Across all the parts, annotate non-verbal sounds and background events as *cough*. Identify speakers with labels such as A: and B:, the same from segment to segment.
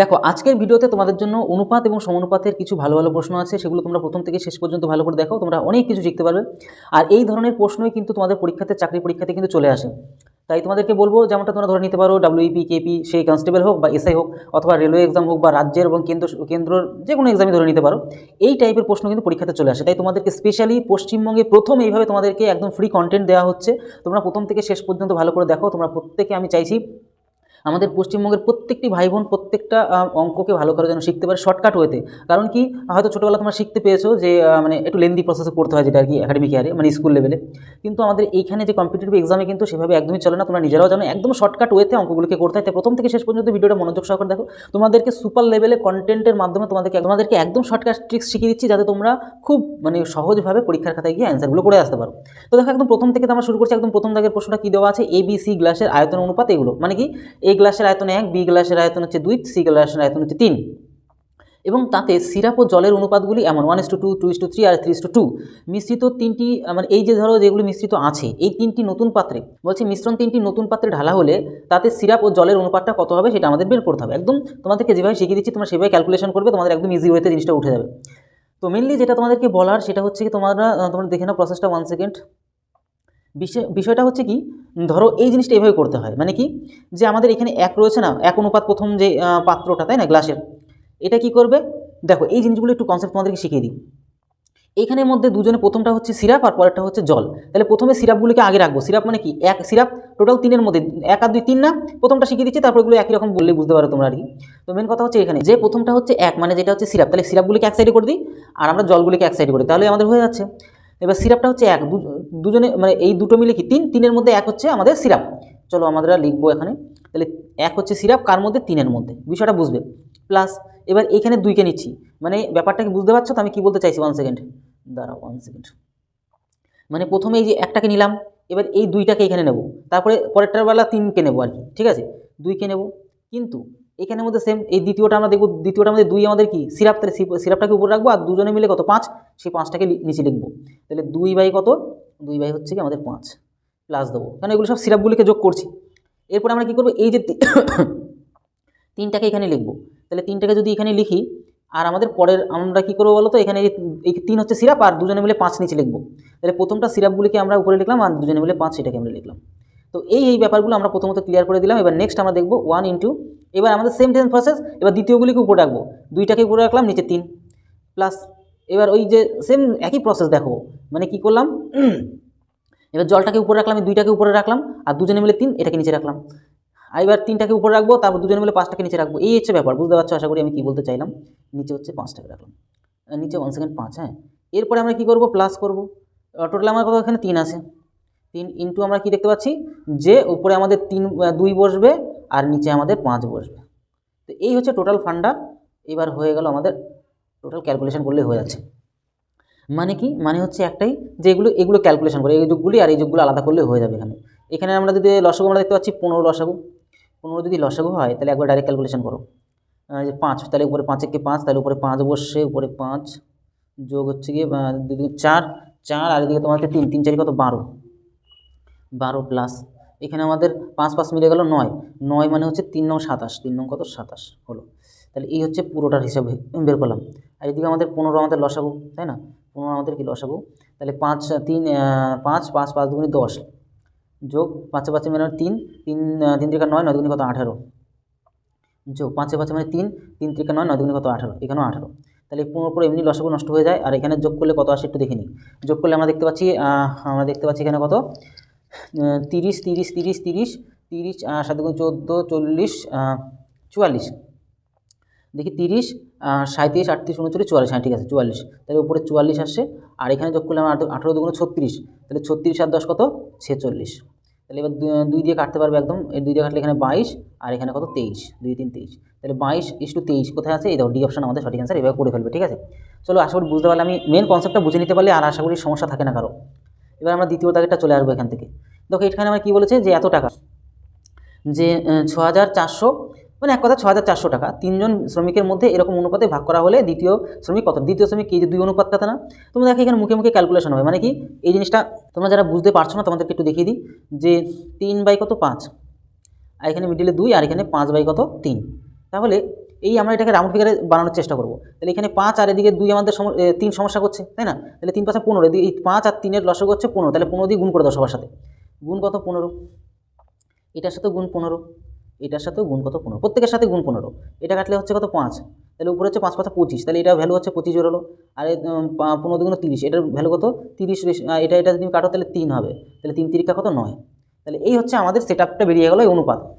A: দেখো, আজকের ভিডিওতে তোমাদের জন্য অনুপাত এবং সমানুপাতের কিছু ভালো ভালো প্রশ্ন আছে, সেগুলো তোমরা প্রথম থেকে শেষ পর্যন্ত ভালো করে দেখো, তোমরা অনেক কিছু শিখতে পারবে। আর এই ধরনের প্রশ্নই কিন্তু তোমাদের পরীক্ষাতে, চাকরি পরীক্ষাতে কিন্তু চলে আসে। তাই তোমাদেরকে বলব, যেমনটা তোমরা ধরে নিতে পারো ডাব্লিউপি কেপি সেই কনস্টেবল হোক বা এসআই হোক, অথবা রেলওয়ে এক্সাম হোক বা রাজ্যের এবং কেন্দ্র, কেন্দ্রর যে কোনো এক্সামই ধরে নিতে পারো, এই টাইপের প্রশ্ন কিন্তু পরীক্ষাতে চলে আসে। তাই তোমাদেরকে স্পেশালি পশ্চিমবঙ্গে প্রথম এইভাবে তোমাদেরকে একদম ফ্রি কন্টেন্ট দেওয়া হচ্ছে। তোমরা প্রথম থেকে শেষ পর্যন্ত ভালো করে দেখো, তোমরা প্রত্যেকে আমি চাইছি আমাদের পশ্চিমবঙ্গের প্রত্যেকটি ভাই বোন প্রত্যেকটা অঙ্ককে ভালো করে যেন শিখতে পারে শর্টকাট ওয়েতে কারণ কি, হয়তো ছোটোবেলা তোমরা শিখতে পেয়েছ যে মানে একটু লেন্দি প্রসেসে করতে হয় যেটা আর কি একাডেমিক ইয়ারে মানে স্কুল লেভেলে কিন্তু আমাদের এইখানে যে কম্পিটিটিভ এক্সামে কিন্তু সেভাবে একদমই চলে না, তোমরা নিজেরাও জানো। একদম শর্টকাট ওয়েতে অঙ্কগুলোকে করতে হয়। প্রথম থেকে শেষ পর্যন্ত ভিডিওটা মনোযোগ সহকারে দেখো। তোমাদেরকে সুপার লেভেলে কন্টেন্টের মাধ্যমে তোমাদেরকে তোমাদেরকে একদম শর্টকাট ট্রিক্স শিখিয়ে দিচ্ছি, যাতে তোমরা খুব মানে সহজভাবে পরীক্ষার খাতায় গিয়ে অ্যান্সারগুলো করে আসতে পারো। তো দেখো, একদম প্রথম থেকে আমরা শুরু করছি। একদম প্রথম দাগের প্রশ্নটা কী দেওয়া আছে? এবিসি গ্লাসের আয়তন অনুপাত এগুলো। মানে কি এ গ্লাসের আয়তন এক, বি গ্লাসের আয়তন হচ্ছে দুই, সি গ্লাসের আয়তন হচ্ছে তিন। এবং তাতে সিরাপ ও জলের অনুপাতগুলি এমন one is to two two is to three R three is to two মিশ্রিত তিনটি মানে এই যে ধরো যেগুলো মিশ্রিত আছে, এই তিনটি নতুন পাত্রে, বলছি মিশ্রণ তিনটি নতুন পাত্রে ঢালা হলে তাতে সিরাপ ও জলের অনুপাতটা কত হবে সেটা আমাদের বের করতে হবে। একদম তোমাদেরকে যেভাবে শিখিয়ে দিচ্ছি, তোমরা সেভাবে ক্যালকুলেশন করবে, তোমাদের একদম ইজি ওয়েতে জিনিসটা উঠে যাবে। তো মেনলি যেটা তোমাদেরকে বলার, সেটা হচ্ছে কি তোমরা তোমরা দেখে নাও প্রসেসটা ওয়ান সেকেন্ড বিষয়টা হচ্ছে কি, ধরো এই জিনিসটা এভাবে করতে হয়। মানে কি, যে আমাদের এখানে এক রয়েছে না, এক অনুপাত প্রথম যে পাত্রটা, তাই না, গ্লাসের, এটা কি করবে? দেখো, এই জিনিসগুলো একটু কনসেপ্ট তোমাদেরকে শিখিয়ে দিই। এইখানের মধ্যে দুজনে, প্রথমটা হচ্ছে সিরাপ আর পরেরটা হচ্ছে জল। তাহলে প্রথমে সিরাপগুলিকে আগে রাখব। সিরাপ মানে কি, এক, সিরাপ টোটাল তিনের মধ্যে, এক আর দুই তিন না, প্রথমটা শিখিয়ে দিচ্ছি, তারপর এগুলো একই রকম বললে বুঝতে পারো তোমরা আর কি। তো মেন কথা হচ্ছে এখানে, যে প্রথমটা হচ্ছে এক মানে যেটা হচ্ছে সিরাপ, তাহলে সিরাপগুলিকে এক সাইডে করে দিই, আর আমরা জলগুলিকে এক সাইডে করি তাহলে আমাদের হয়ে যাচ্ছে এবার সিরাপটা হচ্ছে এক দুজনে মানে এই দুটো মিলে কি তিন? তিনের মধ্যে এক হচ্ছে আমাদের সিরাপ। চলো আমরা লিখব এখানে। তাহলে এক হচ্ছে সিরাপ, কার মধ্যে? তিনের মধ্যে। বিষয়টা বুঝবে। প্লাস এবার এখানে দুইকে নিচ্ছি। মানে ব্যাপারটা কি বুঝতে পারছ? তো আমি কী বলতে চাইছি? ওয়ান সেকেন্ড দাঁড়াও ওয়ান সেকেন্ড মানে প্রথমে এই যে একটাকে নিলাম, এবার এই দুইটাকে এখানে নেব। তারপরে পরেরটার বেলা তিনকে নেব আর কি। ঠিক আছে? দুইকে নেব। কিন্তু এখানের মধ্যে সেম এই দ্বিতীয়টা আমরা দেখব দ্বিতীয়টা আমাদের দুই আমাদের কি? সিরাপ সিরাপটাকে উপরে রাখব আর দুজনে মিলে কত? পাঁচ? সেই পাঁচটাকে নিচে লিখব। তাহলে দুই বাই কত? দুই বাই হচ্ছে কি আমাদের পাঁচ। প্লাস দেবো। কারণ এগুলো সব সিরাপগুলিকে যোগ করছি। এরপরে আমরা কী করব? এই যে *coughs* তিনটাকে এখানে লিখব। তাহলে তিনটাকে যদি এখানে লিখি, আর আমাদের পরের আমরা কী করব বলো তো এখানে এই তিন হচ্ছে সিরাপ আর দুজনে মিলে পাঁচ নিচে লিখব। তাহলে প্রথমটা সিরাপগুলিকে আমরা উপরে লিখলাম আর দুজনে মিলে পাঁচ সেটাকে আমরা লিখলাম। তো এই এই ব্যাপারগুলো আমরা প্রথমত ক্লিয়ার করে দিলাম। এবার নেক্সট আমরা দেখব ওয়ান ইন্টু এবার আমাদের সেম সেম প্রসেস এবার দ্বিতীয়গুলিকে উপরে রাখব? দুইটাকে উপরে রাখলাম, নিচে তিন। প্লাস এবার ওই যে সেম একই প্রসেস দেখো মানে কি করলাম? *clears throat* এবার জলটাকে উপরে রাখলাম দুইটাকে উপরে রাখলাম, আর দুজনে মিলে তিন, এটাকে নিচে রাখলাম। আর এবার তিনটাকে উপরে রাখব, তারপর দুজনে মিলে পাঁচটাকে নিচে রাখব। এই হচ্ছে ব্যাপার, বুঝতে পারছ? আশা করি আমি কী বলতে চাইলাম? নিচে হচ্ছে পাঁচটাকে রাখলাম। নিচে ওয়ান সেকেন্ড পাঁচ হ্যাঁ? এরপরে আমরা কী করব? প্লাস করব। টোটাল আমার কত? এখানে তিন আছে। তিন ইন্টু আমরা কি দেখতে পাচ্ছি? যে উপরে আমাদের তিন দুই বসবে আর নিচে আমাদের পাঁচ বসবে। তো এই হচ্ছে টোটাল ফান্ডা এবার হয়ে গেল আমাদের টোটাল ক্যালকুলেশন করলে হয়ে যাচ্ছে। মানে কি? মানে হচ্ছে একটাই যে এগুলো এগুলো ক্যালকুলেশন করে, এই যুগগুলি আর এই যুগগুলো আলাদা করলে হয়ে যাবে এখানে। এখানে আমরা যদি লসাগু আমরা দেখতে পাচ্ছি পনেরো লসাগু। পনেরো যদি লসাগু হয়, তাহলে একবার ডাইরেক্ট ক্যালকুলেশন করো। যে পাঁচ, তাহলে উপরে পাঁচে কি পাঁচ, তাহলে উপরে পাঁচ বসছে, উপরে পাঁচ যোগ হচ্ছে গিয়ে চার চার, আর এদিকে তোমার তিন তিন চারি কত? বারো। বারো প্লাস এখানে আমাদের পাঁচ পাঁচ মিলে গেল নয়। নয় মানে হচ্ছে তিন নং সাতাশ, তিন নং কত? সাতাশ। হলো। তাহলে এই হচ্ছে পুরোটার হিসাবে বের করলাম। আর এদিকে আমাদের পনেরো আমাদের লসাগু, তাই না? পনেরো আমাদের কি লসাগু? তাহলে পাঁচ, তিন পাঁচ পাঁচ পাঁচ দুগুণি দশ যোগ পাঁচে পাঁচে মানে তিন তিন তিন ত্রিকা নয় নয় দুগুণি কত? আঠারো। যোগ পাঁচে পাঁচে মানে তিন তিন ত্রিকা নয় নয় দুগুণি কত? আঠারো। এখানেও আঠারো। তাহলে পনেরো পরে এমনি লসাগু নষ্ট হয়ে যায়। আর এখানে যোগ করলে কত আসে একটু দেখে নিই। যোগ করলে আমরা দেখতে পাচ্ছি আমরা দেখতে পাচ্ছি এখানে কত? তিরিশ তিরিশ তিরিশ তিরিশ তিরিশ সাত দুগুণ চোদ্দ, চল্লিশ চুয়াল্লিশ। দেখি তিরিশ সাঁত্রিশ আটত্রিশ, উনচল্লিশ, চুয়াল্লিশ হ্যাঁ ঠিক আছে, চুয়াল্লিশ। তাহলে উপরে চুয়াল্লিশ আসছে আর এখানে যোগ করলে আমার আঠেরো দুগুণ ছত্রিশ, তাহলে ছত্রিশ আর দশ কত? ছেচল্লিশ। তাহলে এবার দুই দিয়ে কাটতে পারবে একদম, এই দুই দিয়ে কাটলে এখানে বাইশ, আর এখানে কত? তেইশ, দুই, তিন, তেইশ। তাহলে বাইশ ইস টু তেইশ, কোথায় আছে? এই দেখো, ডি অপশন আমাদের সঠিক অ্যান্সার এভাবে করে ফেলবে, ঠিক আছে? চলো, আশা করি বুঝতে পারলে আমি মেন কনসেপ্টটা বুঝে নিতে পারলে আর আশা করি সমস্যা থাকে না কারও। এবার আমরা দ্বিতীয় দাগেরটা চলে আসব এখান থেকে। দেখো এখানে আমার কী বলেছে যে এত টাকা? যে ছ হাজার চারশো মানে এক কথা ছ হাজার চারশো টাকা। তিনজন শ্রমিকের মধ্যে এরকম অনুপাতে ভাগ করা হলে দ্বিতীয় শ্রমিক কত? দ্বিতীয় শ্রমিক এই যে দুই অনুপাত থাকে না? তোমরা দেখো এখানে মুখে মুখে ক্যালকুলেশন হবে। মানে কি? এই জিনিসটা তোমরা যারা বুঝতে পারছ না, তোমাদেরকে একটু দেখিয়ে দিই। যে, তিন বাই কত? পাঁচ। আর এখানে মিডিলে দুই, আর এখানে পাঁচ বাই কত? তিন। তাহলে এই আমরা এটাকে রাউন্ড ফিগারে বানানোর চেষ্টা করব। তাহলে এখানে পাঁচ আর এদিকে দুই আমাদের তিন সমস্যা করছে, তাই না? তাহলে তিন পাঁচে পনেরো এই পাঁচ আর তিনের লসক হচ্ছে পনেরো। তাহলে পনেরো দিয়ে গুণ করে দাও সবার সাথে। গুণ কত পনেরো? এটার সাথে গুণ পনেরো এটার সাথেও গুণ কত পনেরো? প্রত্যেকের সাথে গুণ পনেরো। এটা কাটলে হচ্ছে কত? পাঁচ। তাহলে উপরে হচ্ছে পাঁচ পাঁচা পঁচিশ। তাহলে এটা ভ্যালু হচ্ছে পঁচিশ বেরোলো আর পনেরো দুগুণ তিরিশ। এটার ভ্যালু কত? তিরিশ এটা এটা যদি কাটো তাহলে তিন হবে। তাহলে তিন তিরিকা কত? নয়। তাহলে এই হচ্ছে আমাদের সেট আপটা বেরিয়ে গেলো এই অনুপাত।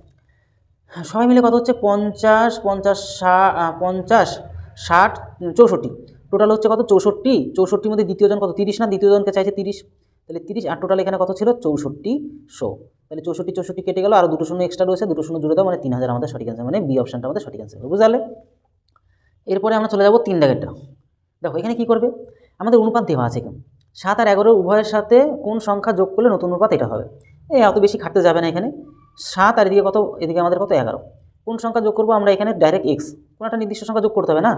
A: সবাই মিলে কত হচ্ছে? পঞ্চাশ পঞ্চাশ ষা- আহ, পঞ্চাশ ষাট চৌষট্টি। টোটাল হচ্ছে কত? চৌষট্টি। চৌষট্টির মধ্যে দ্বিতীয়জন কত? তিরিশ না? দ্বিতীয়জনকে চাইছে তিরিশ। তাহলে তিরিশ আর টোটাল এখানে কত ছিল? চৌষট্টি শো। তাহলে চৌষট্টি চৌষট্টি কেটে গেল, আর দুটো শূন্য এক্সট্রা রয়েছে, দুটো শূন্য জুড়ে দাও মানে তিন হাজার আমাদের সঠিক অ্যান্সার মানে বি অপশানটা আমাদের সঠিক অ্যান্সার বুঝলে? এরপরে আমরা চলে যাব তিন দাগেরটা। দেখো, এখানে কি করবে? আমাদের অনুপাত দেওয়া আছে কেমন সাত আর এগারো উভয়ের সাথে কোন সংখ্যা যোগ করলে নতুন অনুপাত এটা হবে? এই অত বেশি খাটতে যাবে না এখানে। সাত আর এদিকে কত? এদিকে আমাদের কত? এগারো। কোন সংখ্যা যোগ করব আমরা এখানে? ডাইরেক্ট এক্স কোনো একটা নির্দিষ্ট সংখ্যা যোগ করতে হবে না?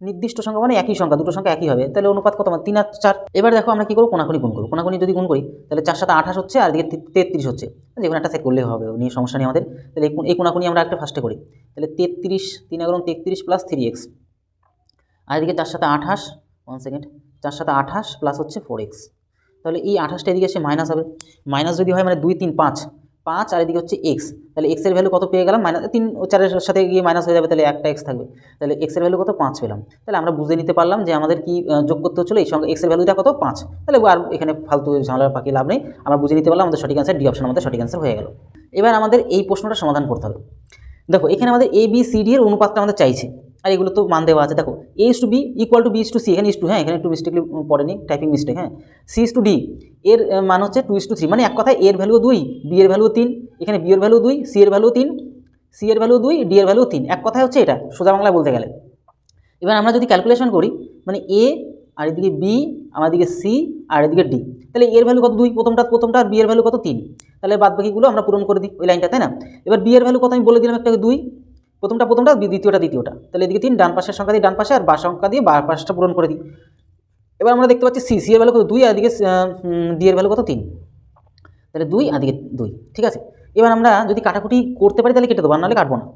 A: নির্দিষ্ট সংখ্যা মানে একই সংখ্যা, দুটো সংখ্যা একই হবে। তাহলে অনুপাত কত? তিন আর চার। এবার দেখো আমরা কী করব? কোনাকুনি গুণ করব। কোনাকুনি যদি গুণ করি, তাহলে চার সাথে আঠাশ হচ্ছে, আর এদিকে তে- তেত্রিশ হচ্ছে। যে একটা সেট করলেই হবে, নিয়ে সমস্যা নেই আমাদের। তাহলে এই এই কোনাকুনি আমরা একটা ফার্স্টে করি। তাহলে তেত্রিশ তিন এগারো তেত্রিশ প্লাস থ্রি এক্স আর এদিকে চার সাথে আঠাশ ওয়ান সেকেন্ড চার সাথে আঠাশ প্লাস হচ্ছে ফোর এক্স তাহলে এই আঠাশটা এদিকে এসে মাইনাস হবে। মাইনাস যদি হয় মানে দুই, তিন, পাঁচ। পাঁচ আর এদিকে হচ্ছে এক্স তাহলে এক্সের ভ্যালু কত পেয়ে গেলাম? মাইনাস তিন, চারের সাথে গিয়ে মাইনাস হয়ে যাবে, তাহলে একটা এক্স থাকবে। তাহলে এক্সের ভ্যালু কত? পাঁচ পেলাম। তাহলে আমরা বুঝে নিতে পারলাম যে আমাদের কি যোগ করতে হচ্ছিল? এই সঙ্গে এক্সের ভ্যালুটা কত? পাঁচ। তাহলে আর এখানে ফালতু ঝামেলার পাখি লাভ নেই। আমরা বুঝে নিতে পারলাম আমাদের সঠিক অ্যান্সার ডি অপশন আমাদের সঠিক অ্যান্সার হয়ে গেল। এবার আমাদের এই প্রশ্নটা সমাধান করতে হবে। দেখো, এখানে আমাদের এ বি সি ডি এর অনুপাতটা আমাদের চাইছে। আর এগুলো তো মান দেওয়া আছে। দেখো A is to B equal to B is to C এখানে ইস টু হ্যাঁ এখানে একটু মিস্টেকলি পড়েনি টাইপিং মিস্টেক হ্যাঁ। সি ইস টু ডি এর মান হচ্ছে টু ইস টু থ্রি মানে এক কথায় এর ভ্যালু দুই বি এর ভ্যালু তিন, এখানে বি এর ভ্যালু দুই সি এর ভ্যালু তিন সি এর ভ্যালু দুই ডি এর ভ্যালু তিন, এক কথায় হচ্ছে এটা, সোজা বাংলা বলতে গেলে। এবার আমরা যদি ক্যালকুলেশন করি মানে এ আর এদিকে বি আমার দিকে সি আর এদিকে ডি তাহলে এর ভ্যালু কত দুই, প্রথমটা প্রথমটা, আর বি এর ভ্যালু কত তিন? তাহলে বাদ বাকিগুলো আমরা পূরণ করে দিই ওই লাইনটা, তাই না? এবার বি এর ভ্যালু কত আমি বলে দিলাম একটা দুই প্রথমটা প্রথমটা দ্বিতীয়টা দ্বিতীয়টা। তাহলে এদিকে তিন, ডান পাশের সংখ্যা দিয়ে ডান পাশে আর বা সংখ্যা দিয়ে বা পাশটা পূরণ করে দিই। এবার আমরা দেখতে পাচ্ছি সি সি এর ভ্যালু কত? দুই, আর এদিকে ডি এর ভ্যালু কত? তিন। তাহলে দুই, আর এদিকে দুই, ঠিক আছে? এবার আমরা যদি কাটাকুটি করতে পারি, তাহলে কেটে দেবো নাহলে কাটবো না।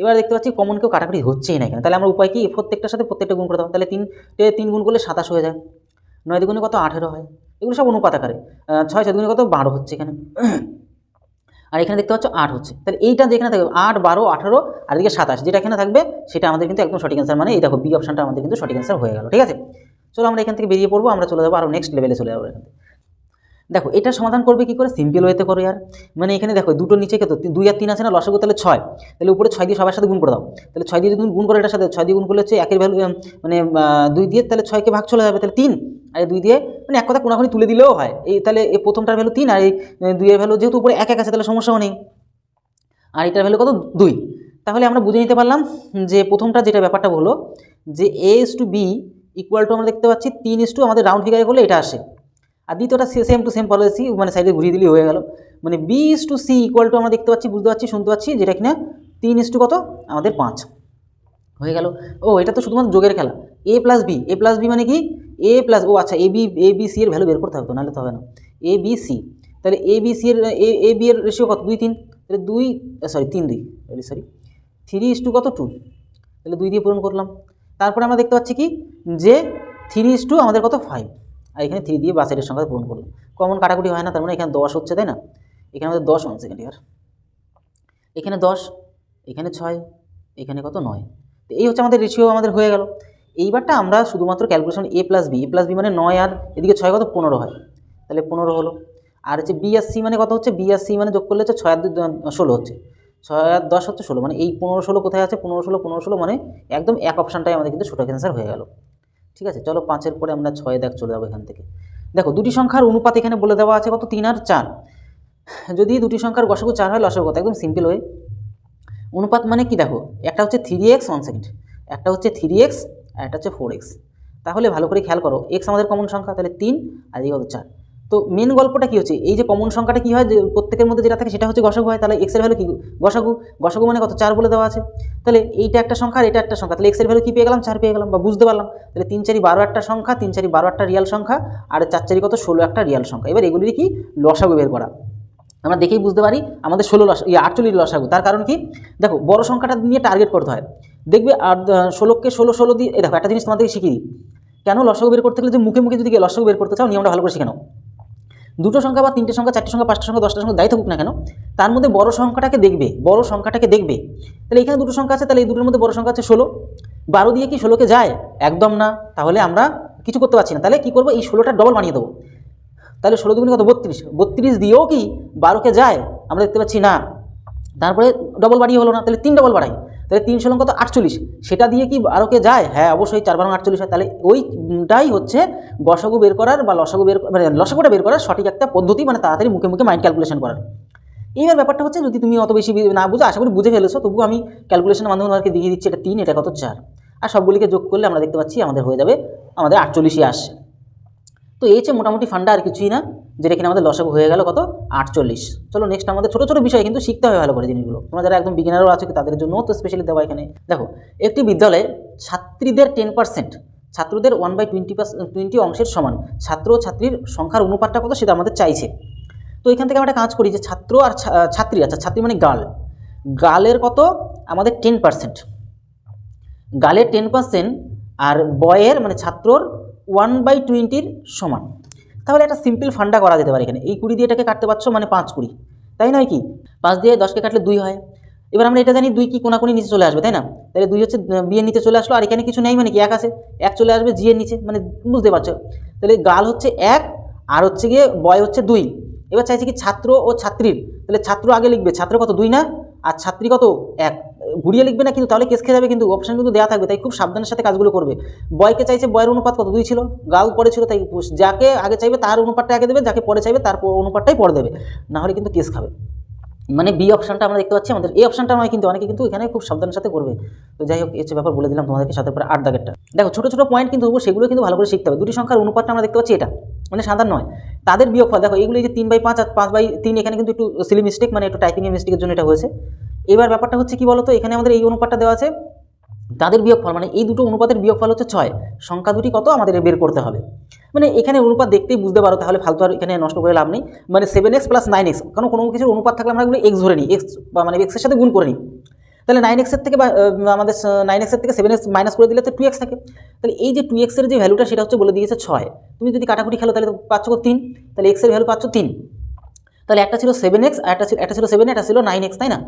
A: এবার দেখতে পাচ্ছি কমন কেউ কাটাকুটি হচ্ছেই না এখানে। তাহলে আমরা উপায় কি? প্রত্যেকটার সাথে প্রত্যেকটা গুণ করে দেবো। তাহলে তিন টে তিন গুণ করলে সাতাশ হয়ে যায়। নয় দুগুণে কত? আঠেরো হয়। এগুলো সব অনুপাত আকারে। ছয় ছয় দুগুণে কত? বারো হচ্ছে এখানে। আর এখানে দেখতে পাচ্ছ আট হচ্ছে। তাহলে এইটা যেখানে থাকবে, আট, বারো, আঠারো, আর এদিকে সাতাশ, যেটা এখানে থাকবে, সেটা আমাদের কিন্তু একদম সঠিক অ্যান্সার মানে এই দেখো বি অপশনটা আমাদের কিন্তু সঠিক অ্যান্সার হয়ে গেল, ঠিক আছে? চলো আমরা এখান থেকে বেরিয়ে পড়ব, আমরা চলে যাব আরও নেক্সট লেভেলে চলে যাব এখান থেকে। দেখো, এটা সমাধান করবে কি করে? সিম্পল ওয়েতে করো আর। মানে এখানে দেখো, দুটো নিচে কত দুই আর তিন আছে না, লসগো, তাহলে ছয়। তাহলে উপরে ছয় দিয়ে সবার সাথে গুণ করে দাও। তাহলে ছয় দিয়ে যদি গুণ করো এটার সাথে, ছয় দিয়ে গুণ করলে হচ্ছে একের ভ্যালু মানে দুই দিয়ে, তাহলে ছয়কে ভাগ চলে যাবে, তাহলে তিন। আর দুই দিয়ে মানে এক কথা কোনাকুনি তুলে দিলেও হয়। এই তাহলে এই প্রথমটার ভ্যালু তিন আর এই দুইয়ের ভ্যালু যেহেতু উপরে এক এক আছে, তাহলে সমস্যাও নেই আর এটার ভ্যালু কত? দুই। তাহলে আমরা বুঝে নিতে পারলাম যে প্রথমটা যেটা ব্যাপারটা হলো যে A is to B equal to আমরা দেখতে পাচ্ছি, তিন ইস টু আমাদের রাউন্ড ফিগারে করলে এটা আসে। আর দ্বিতীয়টা সেম টু সেম পলিসি মানে সাইডে ঘুরিয়ে দিলেই হয়ে গেল। মানে B is to C equal to আমরা দেখতে পাচ্ছি, বুঝতে পারছি, শুনতে পাচ্ছি যেটা কিনা তিন ইস টু কত? আমাদের পাঁচ। হয়ে গেল। ও, এটা তো শুধুমাত্র যোগের খেলা। A plus B A plus B মানে কি? এ প্লাস ও আচ্ছা A B A B C এর ভ্যালু বের করতে হবে তো, নাহলে তো হবে না। এ বি সি তাহলে এ বি সি এর এ বি এর রেশিও কত? দুই, তিন। তাহলে দুই সরি তিন দুই সরি থ্রি ইস টু কত? টু তাহলে দুই দিয়ে পূরণ করলাম। তারপরে আমরা দেখতে পাচ্ছি কি? যে থ্রি ইস টু আমাদের কত? ফাইভ আর এখানে থ্রি দিয়ে বাসের সংখ্যা পূরণ করলাম। কমন কাটাকুটি হয় না, তার মানে এখানে দশ হচ্ছে, তাই না? এখানে আমাদের দশ ওয়ান সেকেন্ড ইয়ার এখানে দশ, এখানে ছয়, এখানে কত? নয়। তো এই হচ্ছে আমাদের রেশিও আমাদের হয়ে গেল। এইবারটা আমরা শুধুমাত্র calculation A plus B A plus B মানে নয় আর এদিকে ছয় কত? পনেরো হয়। তাহলে পনেরো হলো। আর হচ্ছে বি আর সি মানে কত হচ্ছে? বি আর সি মানে যোগ করলে হচ্ছে ছয় আর ষোলো হচ্ছে। ছয় আর দশ হচ্ছে ষোলো। মানে এই পনেরো ষোলো কোথায় আছে? পনেরো ষোলো পনেরো ষোলো মানে একদম এক অপশানটাই আমাদের কিন্তু ছোটো ক্যান্সার হয়ে গেল। ঠিক আছে? চলো পাঁচের পরে আমরা ছয় দেখ, চলে যাব এখান থেকে। দেখো, দুটি সংখ্যার অনুপাত এখানে বলে দেওয়া আছে কত? তিন আর চার। যদি দুটি সংখ্যার গসগু চার হয়, লসগু কত? একদম সিম্পল হয়ে অনুপাত মানে কি দেখো? একটা হচ্ছে থ্রি এক্স ওয়ান সেকেন্ড একটা হচ্ছে থ্রি এক্স আর একটা হচ্ছে ফোর এক্স তাহলে ভালো করে খেয়াল করো এক্স আমাদের কমন সংখ্যা, তাহলে তিন আর এই হলো চার। তো মেন গল্পটা কি হচ্ছে? এই যে কমন সংখ্যাটা কি হয় যে প্রত্যেকের মধ্যে যেটা থাকে সেটা হচ্ছে গসাগু হয়, তাহলে এক্সের ভ্যালু কি? গসাগু গসাগু মানে কত? চার বলে দেওয়া আছে। তাহলে এইটা একটা সংখ্যা আর এটা একটা সংখ্যা। তাহলে এক্সের ভ্যালু কি পেয়ে গেলাম? চার পেয়ে গেলাম বা বুঝতে পারলাম। তাহলে তিন চারি বারো একটা সংখ্যা, তিন চারি বারো একটা রিয়াল সংখ্যা, আর চার চারি কত? ষোলো একটা রিয়াল সংখ্যা। এবার এগুলির কি? লসাগু বের করা। আমরা দেখেই বুঝতে পারি আমাদের ষোলো লস ইয়ে আটচল্লিশ লসাগু। তার কারণ কি? দেখো, বড় সংখ্যাটা নিয়ে টার্গেট করতে হয়। দেখবে আর ষোলোকে ষোলো ষোলো দিয়ে দেখো, একটা জিনিস তোমাদেরকে শিখিয়ে দিই। কেন লসাগু বের করতে গেলে যে মুখে মুখে যদি লসাগু বের করতে চাও নিয়মটা ভালো করে শিখে নাও। দুটো সংখ্যা বা তিনটে সংখ্যা, চারটে সংখ্যা, পাঁচটা সংখ্যা, দশটা সংখ্যা দায়ী থাকুক না কেন, তার মধ্যে বড় সংখ্যাটাকে দেখবে, বড় সংখ্যাটাকে দেখবে। তাহলে এখানে দুটো সংখ্যা আছে, তাহলে এই দুটোর মধ্যে বড় সংখ্যা আছে ষোলো। বারো দিয়ে কি ষোলোকে যায়? একদম না। তাহলে আমরা কিছু করতে পারছি না। তাহলে কি করব? এই ষোলোটা ডবল বানিয়ে দেবো। তাহলে ষোলো দুগুণে কত? বত্রিশ। বত্রিশ দিয়েও কি বারোকে যায়? আমরা দেখতে পাচ্ছি না। তারপরে ডবল বাড়িয়ে হলো না, তাহলে তিন ডবল বাড়াই। তাহলে তিন ষোলো কত আটচল্লিশ। সেটা দিয়ে কি বারোকে যায়? হ্যাঁ অবশ্যই চার বারো আটচল্লিশ হয়। তাহলে ওইটাই হচ্ছে গসাগু বের করার বা লসাগু বের মানে লসাগুটা বের করার সঠিক একটা পদ্ধতি মানে তাড়াতাড়ি মুখে মুখে মাইন্ড ক্যালকুলেশন করার। এইবার ব্যাপারটা হচ্ছে, যদি তুমি অত বেশি না বুঝো, আশা করি বুঝে ফেলেছো তবু আমি ক্যালকুলেশনের মাধ্যমে তোমাকে দেখিয়ে দিচ্ছি, এটা তিন, এটা কত? চার। আর সবগুলিকে যোগ করলে আমরা দেখতে পাচ্ছি আমাদের হয়ে যাবে, আমাদের আটচল্লিশই আসছে। তো এই হচ্ছে মোটামুটি ফান্ডা আর কিছুই না, যেটা কিনা আমাদের লসাগু হয়ে গেল কত? আটচল্লিশ। চলো নেক্সট আমাদের ছোটো ছোটো বিষয় কিন্তু শিখতে হয় ভালো করে জিনিসগুলো। তোমরা যারা একদম বিগিনারও আছো তাদের জন্য তো স্পেশালি দেওয়া এখানে। দেখো, একটি বিদ্যালয়ে ছাত্রীদের টেন পার্সেন্ট ছাত্রদের ওয়ান বাই টোয়েন্টি টোয়েন্টি অংশের সমান, ছাত্র ও ছাত্রীর সংখ্যার অনুপাতটা কত সেটা আমাদের চাইছে। তো এখান থেকে আমরা কাজ করি যে ছাত্র আর ছাত্রী আচ্ছা ছাত্রী মানে গার্ল গার্লের কত? আমাদের টেন পার্সেন্ট গার্লের টেন পার্সেন্ট আর বয়ের মানে ছাত্রর ওয়ান বাই টোয়েন্টির সমান। তাহলে একটা সিম্পল ফান্ডা করা যেতে পারে এখানে। এই কুড়ি দিয়ে এটাকে কাটতে পারছ মানে পাঁচ কুড়ি। তাই নয় কি? পাঁচ দিয়ে দশকে কাটলে দুই হয়। এবার আমরা এটা জানি দুই কি কোনাকুনি নিচে চলে আসবে, তাই না? তাহলে দুই হচ্ছে বিয়ের নিচে চলে আসলো, আর এখানে কিছু নেই মানে কি? এক আছে। এক চলে আসবে জিয়ের নিচে মানে বুঝতে পারছ? তাহলে গাল হচ্ছে এক, আর হচ্ছে গিয়ে বয় হচ্ছে দুই। এবার চাইছি কি ছাত্র ও ছাত্রীর। তাহলে ছাত্র আগে লিখবে, ছাত্র কত? দুই না? আর ছাত্রী কত? এক। ঘুরিয়ে লিখবে না, কিন্তু তাহলে কেস খেয়ে যাবে, কিন্তু অপশন কিন্তু দেওয়া থাকবে, তাই খুব সাবধানের সাথে কাজগুলো করবে। বয়কে চাইছে বয়ের অনুপাত কত? দুই ছিল। গাল পরে ছিল, তাই যাকে আগে চাইবে তার অনুপাতটা আগে দেবে, যাকে পরে চাইবে তার অনুপাতটাই পরে দেবে। না হলে কিন্তু কেস খাবে। মানে বি অপশানটা আমরা দেখতে পাচ্ছি, আমাদের এই অপশানটা নয় কিন্তু অনেকে কিন্তু এখানে খুব সাবধানের সাথে করবে। তো যাই হোক, এসে ব্যাপার বলে দিলাম তোমাদেরকে সাথে পরে আট দাগেরটা। দেখো, ছোটো ছোটো পয়েন্ট কিন্তু সেগুলো কিন্তু ভালো করে শিখতে হবে। দুটি সংখ্যার অনুপাতটা আমরা দেখতে পাচ্ছি এটা মানে সাধারণ নয়। তাদের বিয়োগফল, দেখো এগুলো যে তিন বাই পাঁচ আর পাঁচ বাই তিন, এখানে কিন্তু একটু সিলি মিস্টেক মানে একটু টাইপিংয়ের মিস্টেকের জন্য এটা হয়েছে। এবার ব্যাপারটা হচ্ছে কি বলতো? এখানে আমাদের এই অনুপাতটা দেওয়া আছে। তাদের বিয়োগফল মানে এই দুটো অনুপাতের বিয়োগফল হচ্ছে ছয়। সংখ্যা দুটি কত? আমাদের বের করতে হবে। মানে এখানে অনুপাত দেখতেই বুঝতে পারো, তাহলে ফালতু আর এখানে নষ্ট করে লাভ নেই। মানে seven x plus nine x কারণ কোনো কিছুর অনুপাত থাকলে আমরা এগুলো এক্স ধরে নিই। এক্স বা মানে এক্সের সাথে গুণ করে নিই। তাহলে নাইন এক্সের থেকে বা আমাদের নাইন এক্সের থেকে সেভেন এক্স মাইনাস করে দিলে তো টু এক্স থাকে। তাহলে এই যে টু এক্সের যে ভ্যালুটা সেটা হচ্ছে বলে দিয়েছে ছয়। তুমি যদি কাটাকুটি খেলো, তাহলে পাচ্ছ তিন। তাহলে এক্সের ভ্যালু পাচ্ছ তিন। তাহলে একটা ছিল সেভেন এক্স একটা ছিল একটা ছিল সেভেন একটা ছিল নাইন এক্স তাই না?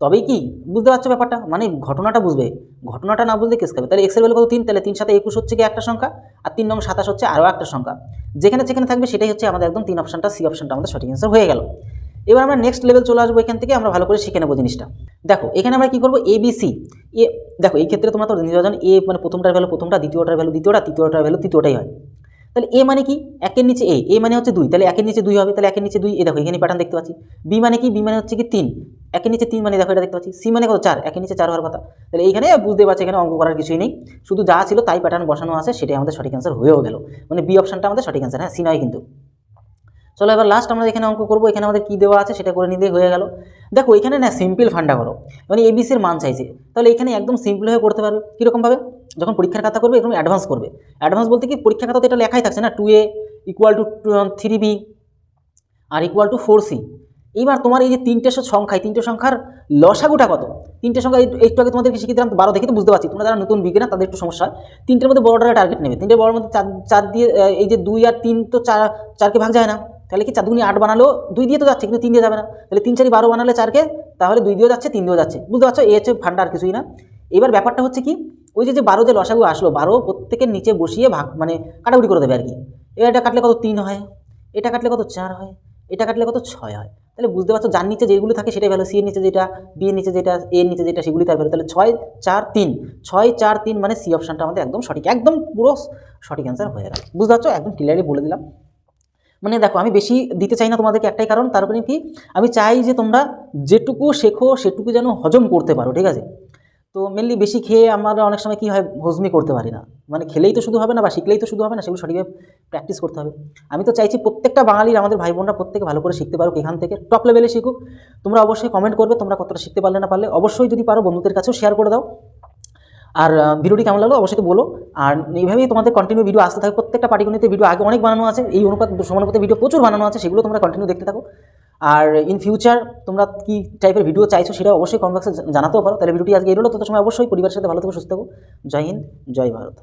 A: তবেই কি বুঝতে পারছ ব্যাপারটা? মানে ঘটনাটা বুঝবে। ঘটনাটা না বুঝলে কেস খাবে? তাহলে এক্সের ভ্যালু কত? তিন। তাহলে তিন সাথে একুশ হচ্ছে কি একটা সংখ্যা? আর তিন নং সাতাশ হচ্ছে আরও একটা সংখ্যা। যেখানে যেখানে থাকবে সেটাই হচ্ছে আমাদের একদম তিন অপশনটা সি অপশনটা আমাদের সঠিক অ্যান্সার হয়ে গেল। এবার আমরা নেক্সট লেভেল চলে আসব এখান থেকে, আমরা ভালো করে শিখে নেব জিনিসটা। দেখো, এখানে আমরা কী করব? এ বি সি এ, দেখো, এই ক্ষেত্রে তোমরা তো জানো এ মানে প্রথমটার ভ্যালু প্রথমটা, দ্বিতীয়টার ভ্যালু দ্বিতীয়টা, তৃতীয়টার ভ্যালু তৃতীয়টাই হয়। তাহলে এ মানে কি? একের নিচে এ এ মানে হচ্ছে দুই। তাহলে একের নিচে দুই হবে, তাহলে একের নিচে দুই। এ দেখো, এখানে প্যাটার্ন দেখতে পাচ্ছি। বি মানে কি? বি মানে হচ্ছে কি তিন। একের নিচে তিন মানে দেখো, এটা দেখতে পাচ্ছি। সি মানে কত? চার। একের নিচে চার হওয়ার কথা। তাহলে এইখানে বুঝতে পারছি, এখানে অঙ্ক করার কিছুই নেই। শুধু যা ছিল তাই প্যাটার্ন বসানো আছে, সেটাই আমাদের সঠিক অ্যান্সার হয়েও গেল। মানে বি অপশনটা আমাদের সঠিক অ্যান্সার হ্যাঁ? সি নয় কিন্তু। চলো এবার লাস্ট আমরা এখানে অঙ্ক করব, এখানে আমাদের কী দেওয়া আছে সেটা করে নিলেই হয়ে গেল। দেখো এখানে না সিম্পল ফান্ডা করো মানে এবিসির মান চাইছে। তাহলে এখানে একদম সিম্পল হয়ে করতে পারবে, কীরকমভাবে? যখন পরীক্ষার খাতা করবে, এরকম অ্যাডভান্স করবে। অ্যাডভান্স বলতে কি, পরীক্ষার খাতা তো এটা লেখাই থাকছে না two A equal to three B R equal to four C এইবার তোমার এই যে তিনটে সংখ্যা, এই তিনটে সংখ্যার লসাগুটা কত? তিনটে সংখ্যা একটু আগে তোমাদেরকে শিখিয়ে দিলাম, বারো দেখে তো বুঝতে পারছি, তোমরা যারা নতুন বিজ্ঞান তাদের একটু সমস্যা হয়। তিনটের মধ্যে বড়টার টার্গেট নেবে, তিনটে বড়ের মধ্যে চার চার দিয়ে, এই যে দুই আর তিন তো চার, চারকে ভাগ যায় না। তাহলে কি চার দুগুনি আট বানালেও দুই দিয়ে তো যাচ্ছে, কিন্তু তিন দিয়ে যাবে না। তাহলে তিন চারি বারো বানালে চারকে, তাহলে দুই দিয়েও যাচ্ছে, তিন দিয়েও যাচ্ছে। বুঝতে পারছ? এই হচ্ছে ফান্ডা আর কিছুই না। এবার ব্যাপারটা হচ্ছে কি? ওই যে যে বারো যে লসাগু আসলো, বারো প্রত্যেকের নিচে বসিয়ে ভাগ মানে কাটাকুটি করে দেবে আর কি। এটা কাটলে কত তিন হয়? এটা কাটলে কত চার হয়? এটা কাটলে কত ছয় হয়? তাহলে বুঝতে পারছ, যার নিচে যেগুলো থাকে সেটাই ভালো সি এর নিচে যেটা, বি এর নিচে যেটা, এ এর নিচে যেটা সেগুলি তার ভালো তাহলে ছয়, চার, তিন। ছয়, চার, তিন মানে সি অপশনটা আমাদের একদম সঠিক, একদম পুরো সঠিক অ্যান্সার হয়ে গেল। বুঝতে পারছ? একদম ক্লিয়ারলি বলে দিলাম। মানে দেখো, আমি বেশি দিতে চাই না তোমাদেরকে একটাই কারণ তারপরে কি? আমি চাই যে তোমরা যেটুকু শেখো, সেটুকু যেন হজম করতে পারো, ঠিক আছে? তো মেনলি বেশি খেয়ে আমরা অনেক সময় কী হয়, হজমি করতে পারি না। মানে খেলেই তো শুধু হবে না, বা শিখলেই তো শুধু হবে না, সেগুলো সঠিকভাবে প্র্যাকটিস করতে হবে। আমি তো চাইছি প্রত্যেকটা বাঙালির, আমাদের ভাই বোনরা প্রত্যেকে ভালো করে শিখতে পারুক এখান থেকে টপ লেভেলে শিখুক। তোমরা অবশ্যই কমেন্ট করবে, তোমরা কতটা শিখতে পারলে না পারলে। অবশ্যই যদি পারো, বন্ধুদের কাছেও শেয়ার করে দাও। আর ভিডিওটি কেমন লাগল অবশ্যই বলো। আর এইভাবেই তোমাদের কন্টিনিউ ভিডিও আসতে থাকে প্রত্যেকটা পাটিগণিতে ভিডিও আগে অনেক বানানো আছে। এই অনুপাত সমানুপাতে ভিডিও প্রচুর বানানো আছে, সেগুলো তোমরা কন্টিনিউ দেখতে থাকো। আর ইন ফিউচার তোমরা কি টাইপের ভিডিও চাইছো সেটা অবশ্যই কমেন্ট জানাতেও পারো। তাহলে ভিডিওটি আজকে এলো তত সময় অবশ্যই পরিবারের সাথে ভালো থেকো, সুস্থ থাকো। জয় হিন্দ, জয় ভারত।